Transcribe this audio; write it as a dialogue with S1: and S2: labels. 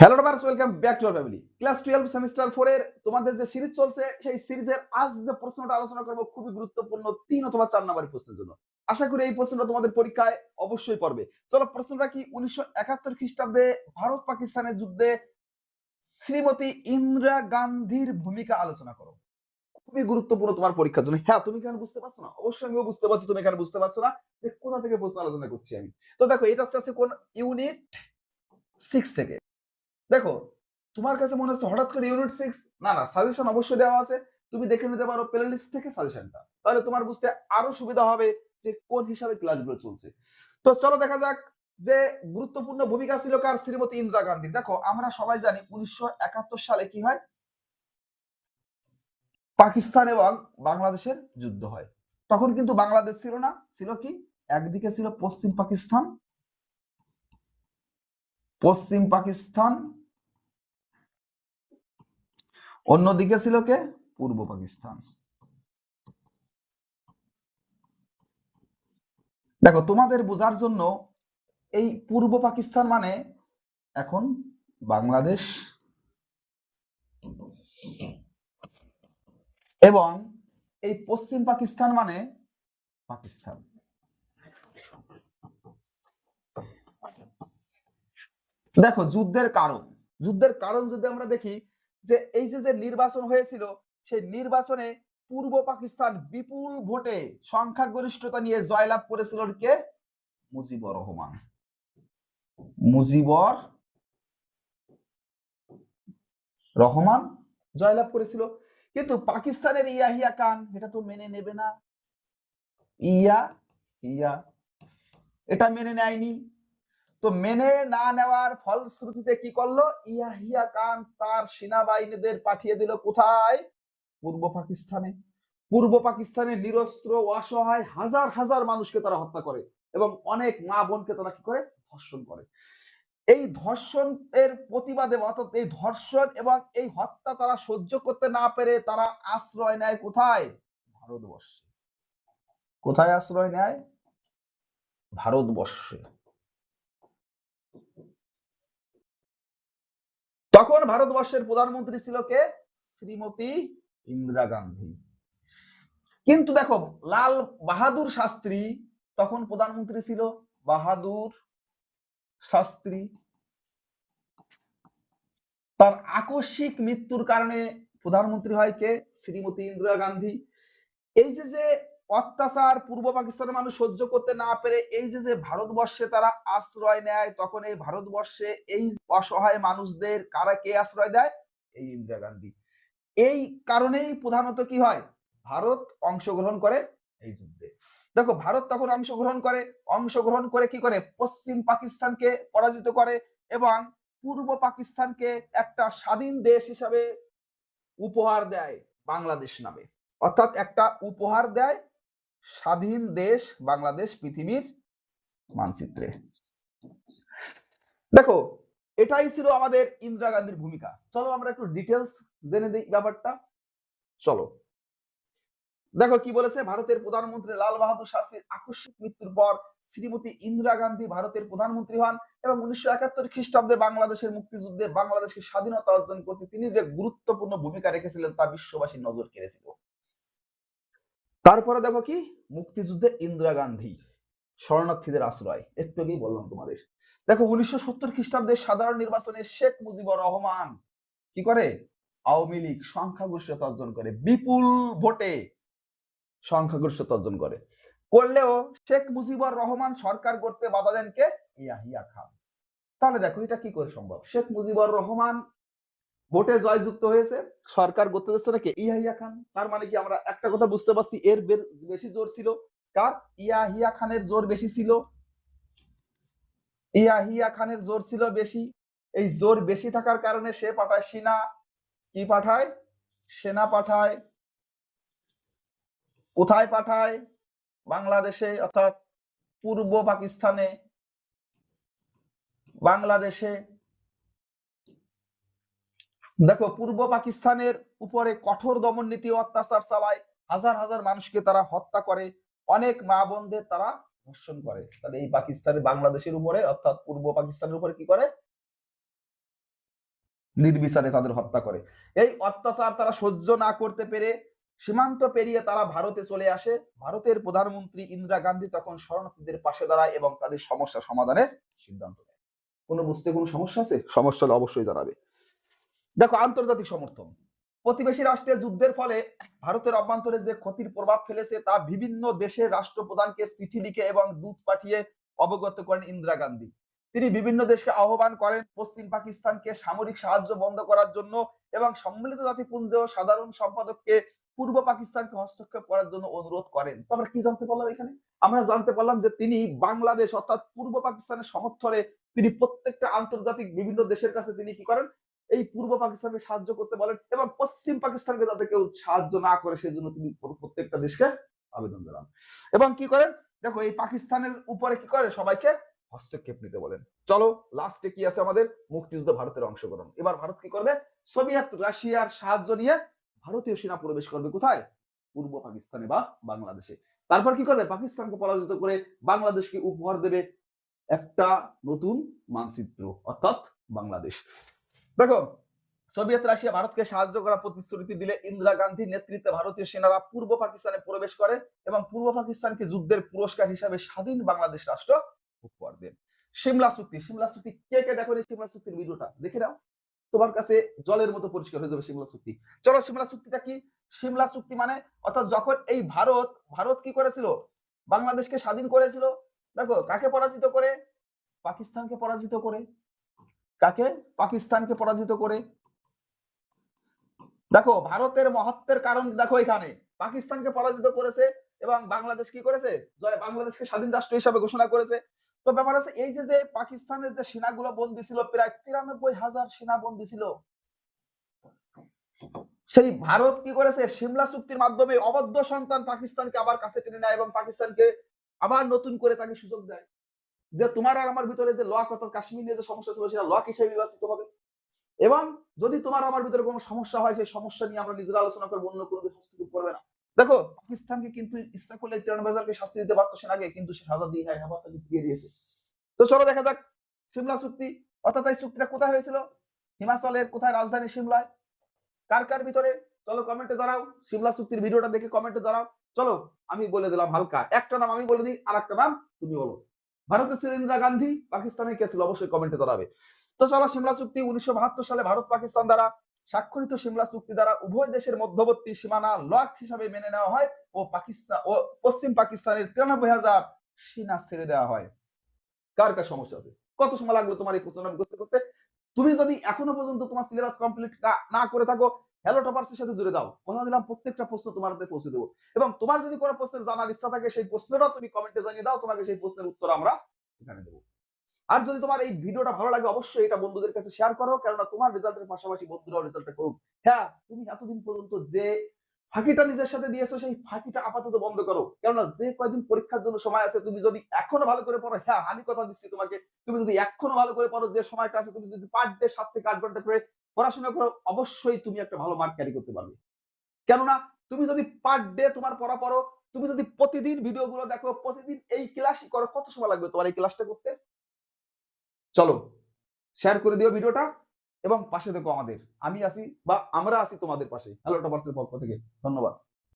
S1: Hello ডাবার্স welcome back to family class twelve semester four এর তোমাদের যে সিরিজ চলছে, সেই সিরিজের আজ যে প্রশ্নটা আলোচনা করব, খুবই গুরুত্বপূর্ণ তিন অথবা চার নম্বরের প্রশ্নের জন্য। আশা করি এই প্রশ্নটা তোমাদের পরীক্ষায় অবশ্যই পড়বে। চলো, প্রশ্নটা কি উনিশশো একাত্তর খ্রিস্টাব্দে ভারত পাকিস্তানের যুদ্ধে শ্রীমতী ইন্দিরা গান্ধীর ভূমিকা আলোচনা করো। খুবই গুরুত্বপূর্ণ তোমার পরীক্ষার জন্য। হ্যাঁ তুমি কেন বুঝতে পারছ না? অবশ্যই আমিও বুঝতে পারছি, তুমি কেন বুঝতে পারছ না যে কোথা থেকে প্রশ্ন আলোচনা করছি আমি। তো দেখো, এটা আছে কোন ইউনিট সিক্স থেকে। দেখো, তোমার কাছে মনে হচ্ছে হঠাৎ করে ইউনিট সিক্স না না সাজেশন অবশ্যই দেওয়া আছে। তুমি দেখে নিতে পারো প্লে লিস্ট থেকে সাজেশনটা তাহলে তোমার বুঝতে আরও সুবিধা হবে যে কোন হিসাবে ক্লাসগুলো চলছে। তো চলো দেখা যাক যে গুরুত্বপূর্ণ ভূমিকা ছিল কার শ্রীমতী ইন্দিরা গান্ধী দেখো, আমরা সবাই জানি উনিশশো একাত্তর সালে কি হয়? পাকিস্তান এবং বাংলাদেশের যুদ্ধ হয়। তখন কিন্তু বাংলাদেশ ছিল না। ছিল কি? একদিকে ছিল পশ্চিম পাকিস্তান পশ্চিম পাকিস্তান অন্যদিকে ছিল কে? পূর্ব পাকিস্তান। দেখো, তোমাদের বোঝার জন্য এই পূর্ব পাকিস্তান মানে এখন বাংলাদেশ এবং এই পশ্চিম পাকিস্তান মানে পাকিস্তান। দেখো, যুদ্ধের কারণ। যুদ্ধের কারণ যদি আমরা দেখি যে এই যে যে নির্বাচন হয়েছিল, সেই নির্বাচনে পূর্ব পাকিস্তান বিপুল ভোটে সংখ্যাগরিষ্ঠতা নিয়ে জয়লাভ করেছিল কে? মুজিবুর রহমান। মুজিবর রহমান জয়লাভ করেছিল। কিন্তু পাকিস্তানের ইয়াহিয়া খান, এটা তো মেনে নেবে না। ইয়া ইয়া, এটা মেনে নেয়নি। তো মেনে না নেওয়ার ফলশ্রুতিতে কি করল? ইয়াহিয়া খান তার সেনাবাহিনীদের পাঠিয়ে দিল কোথায়? পূর্ব পাকিস্তানে। পূর্ব পাকিস্তানে নিরস্ত্র অসহায় হাজার হাজার মানুষকে তারা হত্যা করে এবং অনেক মা বোনকে তারা কি করে? ধর্ষণ করে। এই ধর্ষণ এর প্রতিবাদে অর্থাৎ এই ধর্ষণ এবং এই হত্যা তারা সহ্য করতে না পেরে তারা আশ্রয় নেয় কোথায়? ভারতবর্ষে। কোথায় আশ্রয় নেয়? ভারতবর্ষে তখন ভারতবর্ষের প্রধানমন্ত্রী ছিল কে? শ্রীমতী ইন্দিরা গান্ধী। কিন্তু দেখো, লাল বাহাদুর শাস্ত্রী তখন প্রধানমন্ত্রী ছিল। বাহাদুর শাস্ত্রী। তার আকস্মিক মৃত্যুর কারণে প্রধানমন্ত্রী হয় কে? শ্রীমতী ইন্দিরা গান্ধী। এই যে যে অত্যাচার পূর্ব পাকিস্তানের মানুষ সহ্য করতে না পেরে এই যে যে ভারতবর্ষে তারা আশ্রয় নেয়, তখন এই ভারতবর্ষে এই অসহায় মানুষদের কারা কে আশ্রয় দেয়? এই ইন্দিরা গান্ধী। এই কারণেই প্রধানত কি হয়? ভারত অংশগ্রহণ করে এই যুদ্ধে। দেখো, ভারত তখন অংশগ্রহণ করে। অংশগ্রহণ করে কি করে? পশ্চিম পাকিস্তানকে পরাজিত করে এবং পূর্ব পাকিস্তানকে একটা স্বাধীন দেশ হিসাবে উপহার দেয় বাংলাদেশ নামে। অর্থাৎ একটা উপহার দেয় স্বাধীন দেশ বাংলাদেশ পৃথিবীর মানচিত্রে। দেখো, এটাই ছিল আমাদের ইন্দিরা গান্ধীর ভূমিকা। চলো আমরা একটু ডিটেলস জেনে দিই ব্যাপারটা। চলো। দেখো কি বলেছে? ভারতের প্রধানমন্ত্রী লাল বাহাদুর শাস্ত্রীর আকস্মিক মৃত্যুর পর শ্রীমতী ইন্দিরা গান্ধী ভারতের প্রধানমন্ত্রী হন এবং উনিশশো একাত্তর খ্রিস্টাব্দে বাংলাদেশের মুক্তিযুদ্ধে বাংলাদেশকে স্বাধীনতা অর্জন করতে তিনি যে গুরুত্বপূর্ণ ভূমিকা রেখেছিলেন তা বিশ্ববাসীর নজর কেড়েছিল। তারপরে দেখো কি? মুক্তিযুদ্ধে ইন্দিরা গান্ধী শরণার্থীদের আশ্রয়। একটু আগেই বললাম তোমাদের। দেখো, উনিশশো সত্তর খ্রিস্টাব্দের সাধারণ নির্বাচনে শেখ মুজিবুর রহমান কি করে? আওয়ামী লীগ সংখ্যাগরিষ্ঠতা অর্জন করে। বিপুল ভোটে সংখ্যাগরিষ্ঠতা অর্জন করে। করলেও শেখ মুজিবুর রহমান সরকার করতে বাধা দেন কে? ইয়াহিয়া খান। তাহলে দেখো, এটা কি করে সম্ভব? শেখ মুজিবুর রহমান ভোটে জয়যুক্ত হয়েছে, সরকার করতে যাচ্ছে নাকি ইয়াহিয়া খান? তার মানে কি আমরা একটা কথা বুঝতে পারছি, এর বেশি জোর ছিল। কার? ইয়াহিয়া খানের জোর বেশি ছিল। ইয়াহিয়া খানের জোর ছিল বেশি। এই জোর বেশি থাকার কারণে সে পাঠায় সেনা। কি পাঠায়? সেনা পাঠায়। কোথায় পাঠায়? বাংলাদেশে, অর্থাৎ পূর্ব পাকিস্তানে। বাংলাদেশে। দেখো, পূর্ব পাকিস্তানের উপরে কঠোর দমন নীতি, অত্যাচার চালায় হাজার হাজার মানুষকে তারা হত্যা করে। অনেক মা বোনদের তারা ধর্ষণ করে। তাহলে এই পাকিস্তানের বাংলাদেশের উপরে, অর্থাৎ পূর্ব পাকিস্তানের উপরে কি করে? নির্বিচারে তাদের হত্যা করে। এই অত্যাচার তারা সহ্য না করতে পেরে সীমান্ত পেরিয়ে তারা ভারতে চলে আসে। ভারতের প্রধানমন্ত্রী ইন্দিরা গান্ধী তখন শরণার্থীদের পাশে দাঁড়ায় এবং তাদের সমস্যা সমাধানের সিদ্ধান্ত নেয়। কোনো বুঝতে কোনো সমস্যা আছে? সমস্যা অবশ্যই জানাবে। দেখো, আন্তর্জাতিক সমর্থন। প্রতিবেশী রাষ্ট্রের যুদ্ধের ফলে ভারতের অভ্যন্তরে যে ক্ষতির প্রভাব ফেলেছে, তা বিভিন্ন দেশের রাষ্ট্রপ্রধানকে চিঠি লিখে এবং দূত পাঠিয়ে অবগত করেন ইন্দিরা গান্ধী। তিনি বিভিন্ন দেশকে আহ্বান করেন পশ্চিম পাকিস্তানকে সামরিক সাহায্য বন্ধ করার জন্য এবং সম্মিলিত জাতিপুঞ্জ সাধারণ সম্পাদককে পূর্ব পাকিস্তানকে হস্তক্ষেপ করার জন্য অনুরোধ করেন। তো আমরা কি জানতে পারলাম এখানে? আমরা জানতে পারলাম যে তিনি বাংলাদেশ অর্থাৎ পূর্ব পাকিস্তানের সমর্থনে তিনি প্রত্যেকটা আন্তর্জাতিক বিভিন্ন দেশের কাছে তিনি কি করেন? এই পূর্ব পাকিস্তানকে সাহায্য করতে বলেন এবং পশ্চিম পাকিস্তানকে যাতে কেউ সাহায্য না করে সেই জন্য তিনি প্রত্যেকটা দেশকে আবেদন জানান। এবং কি করেন? দেখো, এই পাকিস্তানের উপরে কি করে? সবাইকে হস্তক্ষেপ নিতে বলেন। চলো লাস্টে কি আছে আমাদের? মুক্তিযুদ্ধ ভারতের অংশগ্রহণ। এবার ভারত কি করবে? সোভিয়েত রাশিয়ার সাহায্য নিয়ে ভারতীয় সেনা প্রবেশ করবে কোথায়? পূর্ব পাকিস্তানে বা বাংলাদেশে। তারপর কি করবে? পাকিস্তানকে পরাজিত করে বাংলাদেশকে উপহার দেবে একটা নতুন মানচিত্র, অর্থাৎ বাংলাদেশ। দেখো, সোভিয়েত রাশিয়া ভারতকে সাহায্য করার প্রতিশ্রুতি দিলে ইন্দিরা গান্ধীর নেতৃত্বে ভারতীয় সেনারা পূর্ব পাকিস্তানে প্রবেশ করে এবং পূর্ব পাকিস্তানকে যুদ্ধের পুরস্কার হিসাবে স্বাধীন বাংলাদেশ রাষ্ট্র উপহার দেন। সিমলা চুক্তি সিমলা চুক্তি কে কে দেখো সিমলা চুক্তির ভিডিওটা? দেখে নাও। তোমার কাছে জলের মতো পরিষ্কার হয়ে যাবে সিমলা চুক্তি চলো সিমলা চুক্তিটা কি? সিমলা চুক্তি মানে অর্থাৎ যখন এই ভারত ভারত কি করেছিল? বাংলাদেশকে স্বাধীন করেছিল। দেখো, কাকে পরাজিত করে? পাকিস্তানকে পরাজিত করে। কাকে? পাকিস্তানকে পরাজিত করে। দেখো, ভারতের মহত্বের কারণ দেখো এখানে। পাকিস্তানকে পরাজিত করেছে এবং বাংলাদেশ কি করেছে? জয় বাংলাদেশকে স্বাধীন রাষ্ট্র হিসাবে ঘোষণা করেছে। তো ব্যাপার আছে এই যে যে পাকিস্তানের যে সেনাগুলো বন্দী ছিল, প্রায় তিরানব্বই হাজার সেনা বন্দী ছিল, সেই ভারত কি করেছে? সিমলা চুক্তির মাধ্যমে অবদ্ধ সন্তান পাকিস্তানকে আবার কাছে টেনে নেয় এবং পাকিস্তানকে আবার নতুন করে তাকে সুযোগ দেয়। যে তোমার আর আমার ভিতরে যে লক অর্থাৎ কাশ্মীর নিয়ে যে সমস্যা ছিল, সেটা লক হিসেবে বিবেচিত হবে। এবং যদি তোমার আমার ভিতরে কোনো সমস্যা হয়, সেই সমস্যা নিয়ে আমরা নিজেরা আলোচনা করব, অন্য কোনো হস্তক্ষেপ করবে না। দেখো, পাকিস্তানকে কিন্তু ইচ্ছা করলে তিরানব্বই হাজারকে শাস্তি দিতে পারতো সেন আগে কিন্তু সে সাজা দিয়ে নাই হেফাজত দিয়ে দিয়েছে। তো চলো দেখা যাক, সিমলা চুক্তি, অর্থাৎ এই চুক্তিটা কোথায় হয়েছিল? হিমাচলের কোথায় রাজধানী সিমলায়? কার কার ভিতরে? চলো কমেন্টে জানাও, সিমলা চুক্তির ভিডিওটা দেখে কমেন্টে জানাও। চলো, আমি বলে দিলাম হালকা। একটা নাম আমি বলে দিই আর একটা নাম তুমি বলো। ভারতের ছিল ইন্দিরা গান্ধী পাকিস্তানে কে ছিল? অবশ্যই কমেন্টে জানাবে। তো চলো সিমলা চুক্তি উনিশশো সালে ভারত পাকিস্তান দ্বারা স্বাক্ষরিত সিমলা চুক্তি দ্বারা উভয় দেশের মধ্যবর্তী সীমানা লক হিসাবে মেনে নেওয়া হয় ও পাকিস্তান ও পশ্চিম পাকিস্তানের তিরানব্বই হাজার সেনা ছেড়ে দেওয়া হয়। কার কার সমস্যা আছে? কত সময় লাগল তোমার এই মুখস্থ করতে? তুমি যদি এখনও পর্যন্ত তোমার সিলেবাস কমপ্লিট না করে থাকো হ্যালো টপার্সের সাথে জুড়ে দাও। কথা দিলাম, প্রত্যেকটা প্রশ্ন তোমার হাতে পৌঁছে দেবো। এবং তোমার যদি কোনো প্রশ্নের জানার ইচ্ছা থাকে সেই প্রশ্নটা তুমি কমেন্টে জানিয়ে দাও, তোমাকে সেই প্রশ্নের উত্তর আমরা এখানে দেবো। আর যদি তোমার এই ভিডিওটা ভালো লাগে, অবশ্যই এটা বন্ধুদের কাছে শেয়ার করো, কেননা তোমার রেজাল্টের পাশাপাশি বন্ধুরাও রেজাল্টটা করুক। হ্যাঁ তুমি এতদিন পর্যন্ত যে ফাঁকিটা নিজের সাথে দিয়েছ, সেই ফাঁকিটা আপাতত বন্ধ করো। কেননা যে কয়দিন পরীক্ষার জন্য সময় আছে, তুমি যদি এখনও ভালো করে পড়ো হ্যাঁ আমি কথা দিচ্ছি তোমাকে, তুমি যদি এখনও ভালো করে পড়ো, যে সময়টা আছে, তুমি যদি পার ডে সাত থেকে আট ঘণ্টা করে পড়াশোনা করো, অবশ্যই তুমি একটা ভালো মার্ক ক্যারি করতে পারবে। কেননা তুমি যদি পার ডে তোমার পড়া পড়ো, তুমি যদি প্রতিদিন ভিডিও গুলো দেখো, প্রতিদিন এই ক্লাসই করো, কত সময় লাগবে তোমার এই ক্লাসটা করতে? চলো শেয়ার করে দিও ভিডিওটা এবং পাশে দেখো আমাদের। আমি আসি বা আমরা আসি তোমাদের পাশে। হ্যালো টপার্সের পক্ষ থেকে। ধন্যবাদ।